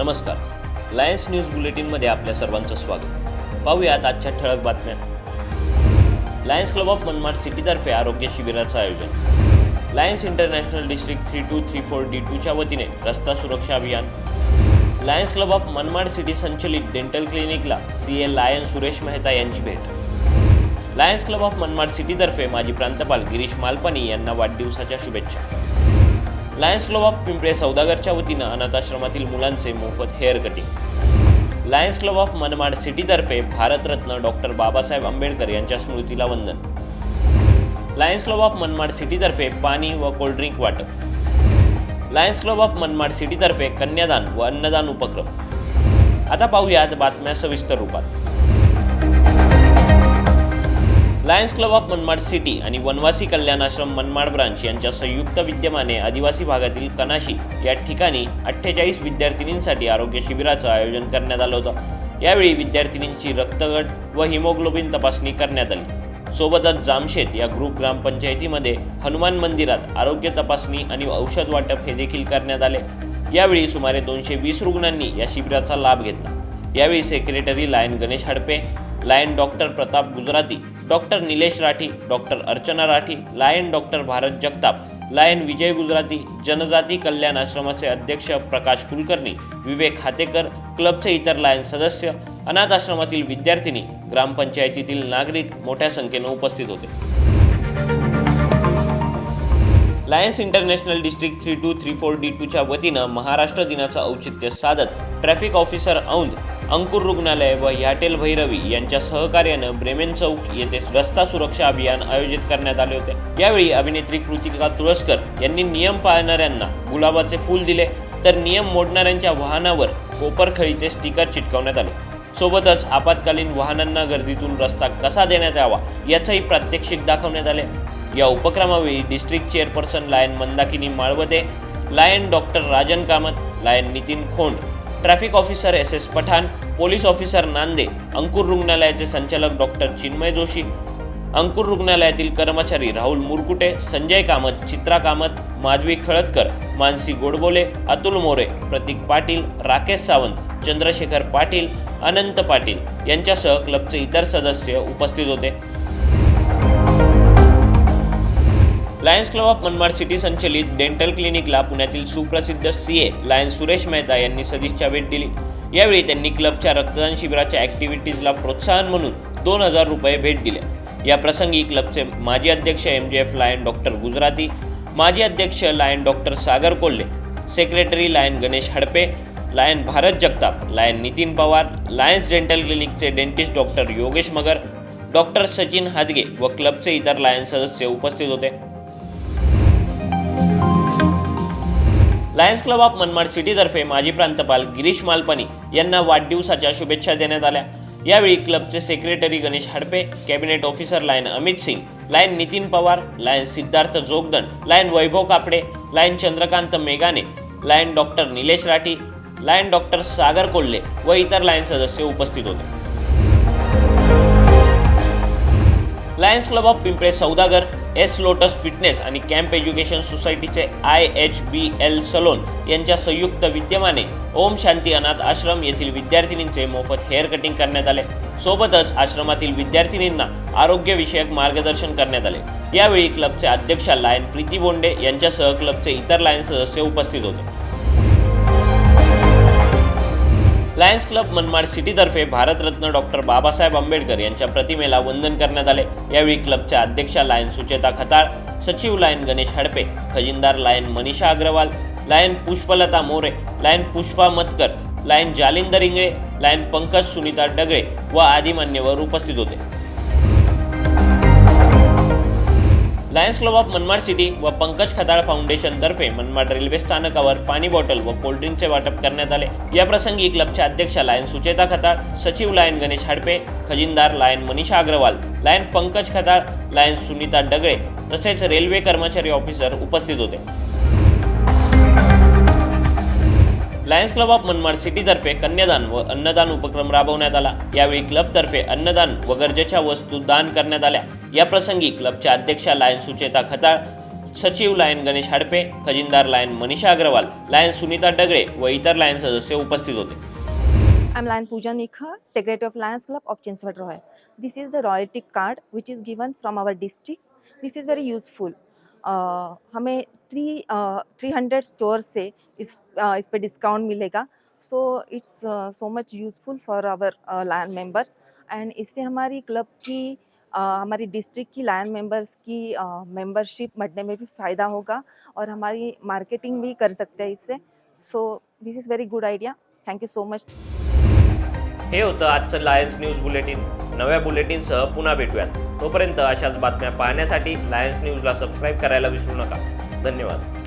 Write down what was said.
नमस्कार. Lions news बुलेटिनमध्ये आपल्या सर्वांचं स्वागत. पाहूयात आजच्या ठळक बातम्या. लायन्स क्लब ऑफ मनमाड सिटीतर्फे आरोग्य शिबिराचं आयोजन. Lions International district three two three four D टूच्या वतीने रस्ता सुरक्षा अभियान. Lions club of Manmad city संचलित dental क्लिनिकला C A lion Suresh Mehta यांची भेट. लायन्स क्लब ऑफ मनमाड सिटीतर्फे माजी प्रांतपाल गिरीश मालपानी यांना वाढदिवसाच्या शुभेच्छा. लायन्स क्लब ऑफ पिंपळे सौदागरच्या वतीनं अनाथाश्रमातील मुलांचे मोफत hair cutting. Lions club of Manmad सिटीतर्फे Bharat Ratna doctor Babasaheb Ambedkar यांच्या स्मृतीला वंदन. लायन्स क्लब ऑफ मनमाड सिटीतर्फे पाणी व कोल्ड्रिंक वाटप. लायन्स क्लब ऑफ मनमाड सिटीतर्फे कन्यादान व अन्नदान उपक्रम. आता पाहूयात बातम्या सविस्तर रूपात. Lions club of Manmad city आणि वनवासी कल्याण आश्रम मनमाड ब्रांच यांच्या संयुक्त विद्यमाने आदिवासी भागातील कनाशी या ठिकाणी अठ्ठेचाळीस विद्यार्थिनींसाठी आरोग्य शिबिराचं आयोजन करण्यात आलं होतं. यावेळी विद्यार्थिनींची रक्तगट व हिमोग्लोबिन तपासणी करण्यात आली. सोबतच जामशेत या ग्रुप ग्रामपंचायतीमध्ये हनुमान मंदिरात आरोग्य तपासणी आणि औषध वाटप हे देखील करण्यात आले. यावेळी सुमारे दोनशे वीस रुग्णांनी या शिबिराचा लाभ घेतला. यावेळी secretary lion Ganesh Hadpe lion doctor Pratap Gujarati doctor Nilesh Rathi doctor Archana Rathi lion doctor Bharat Jagtap lion Vijay Gujarati Janjati Kalyan आश्रमाचे अध्यक्ष प्रकाश कुलकर्णी विवेक हातेकर क्लबचे इतर लायन सदस्य अनाथ आश्रमातील विद्यार्थिनी ग्रामपंचायतीतील नागरिक मोठ्या संख्येनं उपस्थित होते. Lions International district three two three four D टूच्या वतीनं महाराष्ट्र दिनाचं औचित्य साधत ट्रॅफिक ऑफिसर औंध अंकुर रुग्णालय व ह्याटेल भैरवी यांच्या सहकार्यानं ब्रेमेन चौक येथे रस्ता सुरक्षा अभियान आयोजित करण्यात आले होते. यावेळी अभिनेत्री कृतिका तुळसकर यांनी नियम पाळणाऱ्यांना गुलाबाचे फूल दिले तर नियम मोडणाऱ्यांच्या वाहनावर कोपरखळीचे स्टिकर चिटकवण्यात आले. सोबतच आपत्कालीन वाहनांना गर्दीतून रस्ता कसा देण्यात यावा याचंही प्रात्यक्षिक दाखवण्यात आले. या उपक्रमावेळी district chairperson lion Mandakini Malvate lion doctor Rajan Kamat lion Nitin Khond traffic officer S S Pathan police officer Nande Ankur रुग्णालयाचे संचालक डॉक्टर चिन्मय जोशी अंकुर रुग्णालयातील कर्मचारी राहुल मुरकुटे संजय कामत चित्रा कामत माधवी खळदकर मानसी गोडबोले अतुल मोरे प्रतीक पाटील राकेश सावंत चंद्रशेखर पाटील अनंत पाटील यांच्यासह क्लबचे इतर सदस्य उपस्थित होते. Lions club of Manmad city संचलित डेंटल क्लिनिकला पुण्यातील सुप्रसिद्ध C A Lions Suresh Mehta यांनी सदिच्छा भेट दिली. यावेळी त्यांनी क्लबच्या रक्तदान शिबिराच्या ॲक्टिव्हिटीजला प्रोत्साहन म्हणून दोन हजार रुपये भेट दिले. या प्रसंगी क्लबचे माजी अध्यक्ष एम जे एफ लायन डॉक्टर गुजराती माजी अध्यक्ष lion doctor Sagar Kolhe secretary lion Ganesh Hadpe lion Bharat Jagtap lion Nitin Pawar Lions dental क्लिनिकचे dentist doctor Yogesh Magar doctor Sachin Hadge व क्लबचे इतर लायन सदस्य उपस्थित होते. लायन्स क्लब ऑफ मनमाड सिटीतर्फे माजी प्रांतपाल गिरीश मालपानी यांना वाढदिवसाच्या शुभेच्छा देण्यात आल्या. यावेळी क्लबचे secretary Ganesh Hadpe cabinet officer lion Amit Singh lion Nitin Pawar lion Siddharth Jogdand lion Vaibhav Kapde lion Chandrakant मेघाने lion doctor Nilesh Rathi lion doctor Sagar Kolhe व इतर लायन सदस्य उपस्थित होते. Lions club of Pimple Saudagar S lotus fitness आणि camp education सोसायटीचे I H B L salon यांच्या संयुक्त विद्यमाने ओम शांती अनाथ आश्रम येथील विद्यार्थिनींचे मोफत हेअर कटिंग करण्यात आले. सोबतच आश्रमातील विद्यार्थिनींना आरोग्यविषयक मार्गदर्शन करण्यात आले. यावेळी क्लबचे अध्यक्ष लायन प्रीती बोंडे यांच्यासह क्लबचे इतर लायन सदस्य उपस्थित होते. लायन्स क्लब मनमाड सिटीतर्फे भारतरत्न डॉक्टर बाबासाहेब आंबेडकर यांच्या प्रतिमेला वंदन करण्यात आले. यावेळी क्लबच्या अध्यक्षा लायन सुचेता खताळ सचिव lion Ganesh Hadpe खजिनदार lion Manisha Agarwal lion Pushpalata More lion Pushpa Matkar lion Jalindar Ingale lion Pankaj Sunita Dagale व आदी मान्यवर उपस्थित होते. Lions club of Manmad city व पंकज खताळ फाउंडेशनतर्फे मनमाड रेल्वे स्थानकावर पाणी बॉटल व कोल्ड्रिंकचे वाटप करण्यात आले. या प्रसंगी क्लबच्या अध्यक्षा लायन सुचेता खताळ सचिव lion Ganesh Hadpe खजिनदार lion Manisha Agarwal lion Pankaj Khatal lion Sunita Dagale तसेच रेल्वे कर्मचारी ऑफिसर उपस्थित होते. लायन्स क्लब ऑफ मनमाड सिटीतर्फे कन्यादान व अन्नदान उपक्रम राबवण्यात आला. यावेळी क्लबतर्फे अन्नदान व गरजेच्या वस्तू दान करण्यात आल्या. या प्रसंगी क्लबच्या अध्यक्षा लायन सुचेता खताळ सचिव लायन गणेश हाडपे खजिनदार लायन मनीषा अग्रवाल लायन सुनीता डगळे व इतर लायन सदस्य उपस्थित होते I'm Lion Pooja Nikha, Secretary of Lions Club of Chinswad Roy. This is the royalty card which is given from our district. This is very useful. Uh, हमें three three hundred store से इस uh, इस पर discount मिलेगा so it's so much useful for our lion members and इससे हमारी club की uh, हमारी डिस्ट्रिक्ट की लायन मेंबर्स की मेंबरशिप बढ़ने में भी फ़ायदा होगा और हमारी मार्केटिंग भी कर सकते हैं इससे। So this is very good idea thank you so much हे होतं आजचं लायन्स न्यूज बुलेटिन नव्या बुलेटिनसह पुन्हा भेटूयात. तोपर्यंत अशाच बातम्या पाहण्यासाठी लायन्स न्यूजला सबस्क्राईब करायला विसरू नका. धन्यवाद.